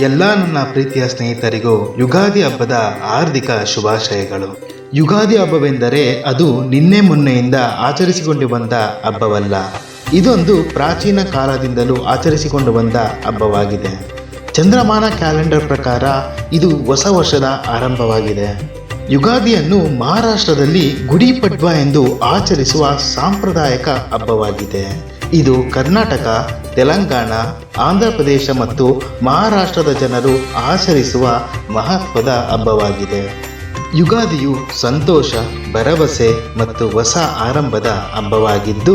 ಎಲ್ಲ ನನ್ನ ಪ್ರೀತಿಯ ಸ್ನೇಹಿತರಿಗೂ ಯುಗಾದಿ ಹಬ್ಬದ ಹಾರ್ದಿಕ ಶುಭಾಶಯಗಳು. ಯುಗಾದಿ ಹಬ್ಬವೆಂದರೆ ಅದು ನಿನ್ನೆ ಮೊನ್ನೆಯಿಂದ ಆಚರಿಸಿಕೊಂಡು ಬಂದ ಹಬ್ಬವಲ್ಲ. ಇದೊಂದು ಪ್ರಾಚೀನ ಕಾಲದಿಂದಲೂ ಆಚರಿಸಿಕೊಂಡು ಬಂದ ಹಬ್ಬವಾಗಿದೆ. ಚಂದ್ರಮಾನ ಕ್ಯಾಲೆಂಡರ್ ಪ್ರಕಾರ ಇದು ಹೊಸ ವರ್ಷದ ಆರಂಭವಾಗಿದೆ. ಯುಗಾದಿಯನ್ನು ಮಹಾರಾಷ್ಟ್ರದಲ್ಲಿ ಗುಡಿ ಪಡ್ವಾ ಎಂದು ಆಚರಿಸುವ ಸಾಂಪ್ರದಾಯಿಕ ಹಬ್ಬವಾಗಿದೆ. ಇದು ಕರ್ನಾಟಕ, ತೆಲಂಗಾಣ, ಆಂಧ್ರ ಪ್ರದೇಶ ಮತ್ತು ಮಹಾರಾಷ್ಟ್ರದ ಜನರು ಆಚರಿಸುವ ಮಹತ್ವದ ಹಬ್ಬವಾಗಿದೆ. ಯುಗಾದಿಯು ಸಂತೋಷ, ಭರವಸೆ ಮತ್ತು ಹೊಸ ಆರಂಭದ ಹಬ್ಬವಾಗಿದ್ದು,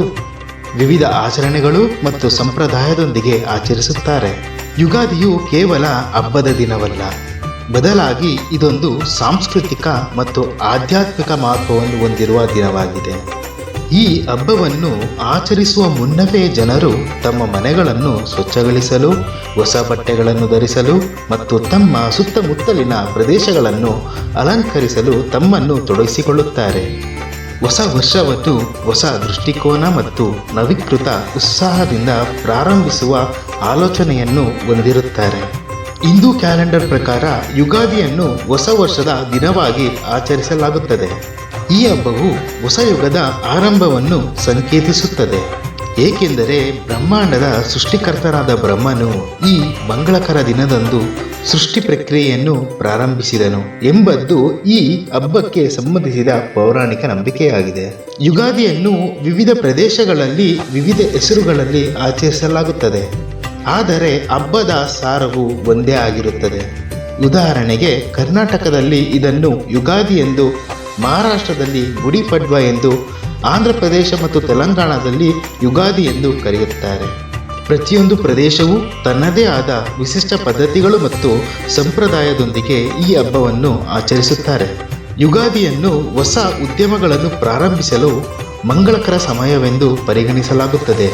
ವಿವಿಧ ಆಚರಣೆಗಳು ಮತ್ತು ಸಂಪ್ರದಾಯದೊಂದಿಗೆ ಆಚರಿಸುತ್ತಾರೆ. ಯುಗಾದಿಯು ಕೇವಲ ಹಬ್ಬದ ದಿನವಲ್ಲ, ಬದಲಾಗಿ ಇದೊಂದು ಸಾಂಸ್ಕೃತಿಕ ಮತ್ತು ಆಧ್ಯಾತ್ಮಿಕ ಮಹತ್ವವನ್ನು ಹೊಂದಿರುವ ದಿನವಾಗಿದೆ. ಈ ಹಬ್ಬವನ್ನು ಆಚರಿಸುವ ಮುನ್ನವೇ ಜನರು ತಮ್ಮ ಮನೆಗಳನ್ನು ಸ್ವಚ್ಛಗೊಳಿಸಲು, ಹೊಸ ಬಟ್ಟೆಗಳನ್ನು ಧರಿಸಲು ಮತ್ತು ತಮ್ಮ ಸುತ್ತಮುತ್ತಲಿನ ಪ್ರದೇಶಗಳನ್ನು ಅಲಂಕರಿಸಲು ತಮ್ಮನ್ನು ತೊಡಗಿಸಿಕೊಳ್ಳುತ್ತಾರೆ. ಹೊಸ ವರ್ಷವನ್ನು ಹೊಸ ದೃಷ್ಟಿಕೋನ ಮತ್ತು ನವೀಕೃತ ಉತ್ಸಾಹದಿಂದ ಪ್ರಾರಂಭಿಸುವ ಆಲೋಚನೆಯನ್ನು ಹೊಂದಿರುತ್ತಾರೆ. ಹಿಂದೂ ಕ್ಯಾಲೆಂಡರ್ ಪ್ರಕಾರ ಯುಗಾದಿಯನ್ನು ಹೊಸ ವರ್ಷದ ದಿನವಾಗಿ ಆಚರಿಸಲಾಗುತ್ತದೆ. ಈ ಹಬ್ಬವು ಹೊಸ ಯುಗದ ಆರಂಭವನ್ನು ಸಂಕೇತಿಸುತ್ತದೆ. ಏಕೆಂದರೆ ಬ್ರಹ್ಮಾಂಡದ ಸೃಷ್ಟಿಕರ್ತರಾದ ಬ್ರಹ್ಮನು ಈ ಮಂಗಳಕರ ದಿನದಂದು ಸೃಷ್ಟಿ ಪ್ರಕ್ರಿಯೆಯನ್ನು ಪ್ರಾರಂಭಿಸಿದನು ಎಂಬುದು ಈ ಹಬ್ಬಕ್ಕೆ ಸಂಬಂಧಿಸಿದ ಪೌರಾಣಿಕ ನಂಬಿಕೆಯಾಗಿದೆ. ಯುಗಾದಿಯನ್ನು ವಿವಿಧ ಪ್ರದೇಶಗಳಲ್ಲಿ ವಿವಿಧ ಹೆಸರುಗಳಲ್ಲಿ ಆಚರಿಸಲಾಗುತ್ತದೆ. ಆದರೆ ಹಬ್ಬದ ಸಾರವು ಒಂದೇ ಆಗಿರುತ್ತದೆ. ಉದಾಹರಣೆಗೆ ಕರ್ನಾಟಕದಲ್ಲಿ ಇದನ್ನು ಯುಗಾದಿ ಎಂದು ಮಹಾರಾಷ್ಟ್ರದಲ್ಲಿ ಗುಡಿ ಪಡ್ವ ಎಂದು ಆಂಧ್ರ ಪ್ರದೇಶ ಮತ್ತು ತೆಲಂಗಾಣದಲ್ಲಿ ಯುಗಾದಿ ಎಂದು ಕರೆಯುತ್ತಾರೆ. ಪ್ರತಿಯೊಂದು ಪ್ರದೇಶವು ತನ್ನದೇ ಆದ ವಿಶಿಷ್ಟ ಪದ್ಧತಿಗಳು ಮತ್ತು ಸಂಪ್ರದಾಯದೊಂದಿಗೆ ಈ ಹಬ್ಬವನ್ನು ಆಚರಿಸುತ್ತಾರೆ. ಯುಗಾದಿಯನ್ನು ಹೊಸ ಉದ್ಯಮಗಳನ್ನು ಪ್ರಾರಂಭಿಸಲು ಮಂಗಳಕರ ಸಮಯವೆಂದು ಪರಿಗಣಿಸಲಾಗುತ್ತದೆ.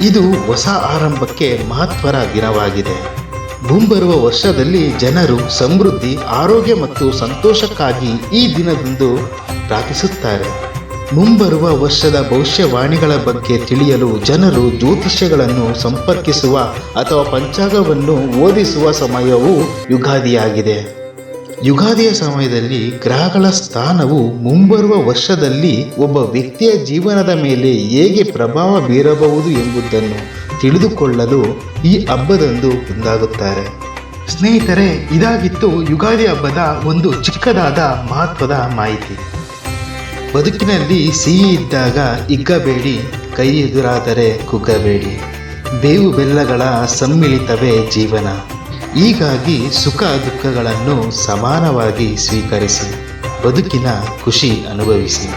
ಇದು ಹೊಸ ಆರಂಭಕ್ಕೆ ಮಹತ್ವರ ದಿನವಾಗಿದೆ. ಮುಂಬರುವ ವರ್ಷದಲ್ಲಿ ಜನರು ಸಮೃದ್ಧಿ, ಆರೋಗ್ಯ ಮತ್ತು ಸಂತೋಷಕ್ಕಾಗಿ ಈ ದಿನದಂದು ಪ್ರಾರ್ಥಿಸುತ್ತಾರೆ. ಮುಂಬರುವ ವರ್ಷದ ಭವಿಷ್ಯವಾಣಿಗಳ ಬಗ್ಗೆ ತಿಳಿಯಲು ಜನರು ಜ್ಯೋತಿಷ್ಯಗಳನ್ನು ಸಂಪರ್ಕಿಸುವ ಅಥವಾ ಪಂಚಾಂಗವನ್ನು ಓದಿಸುವ ಸಮಯವು ಯುಗಾದಿಯಾಗಿದೆ. ಯುಗಾದಿಯ ಸಮಯದಲ್ಲಿ ಗ್ರಹಗಳ ಸ್ಥಾನವು ಮುಂಬರುವ ವರ್ಷದಲ್ಲಿ ಒಬ್ಬ ವ್ಯಕ್ತಿಯ ಜೀವನದ ಮೇಲೆ ಹೇಗೆ ಪ್ರಭಾವ ಬೀರಬಹುದು ಎಂಬುದನ್ನು ತಿಳಿದುಕೊಳ್ಳಲು ಈ ಹಬ್ಬದಂದು ಮುಂದಾಗುತ್ತಾರೆ. ಸ್ನೇಹಿತರೆ, ಇದಾಗಿತ್ತು ಯುಗಾದಿ ಹಬ್ಬದ ಒಂದು ಚಿಕ್ಕದಾದ ಮಹತ್ವದ ಮಾಹಿತಿ. ಬದುಕಿನಲ್ಲಿ ಸಿಹಿ ಇದ್ದಾಗ ಇಗ್ಗಬೇಡಿ, ಕೈ ಎದುರಾದರೆ ಕುಗ್ಗಬೇಡಿ. ಬೇವು ಬೆಲ್ಲಗಳ ಸಮ್ಮಿಳಿತವೇ ಜೀವನ. ಹೀಗಾಗಿ ಸುಖ ದುಃಖಗಳನ್ನು ಸಮಾನವಾಗಿ ಸ್ವೀಕರಿಸಿ ಬದುಕಿನ ಖುಷಿ ಅನುಭವಿಸಿ.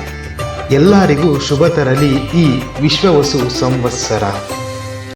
ಎಲ್ಲರಿಗೂ ಶುಭ ತರಲಿ ಈ ವಿಶ್ವವಸು ಸಂವತ್ಸರ.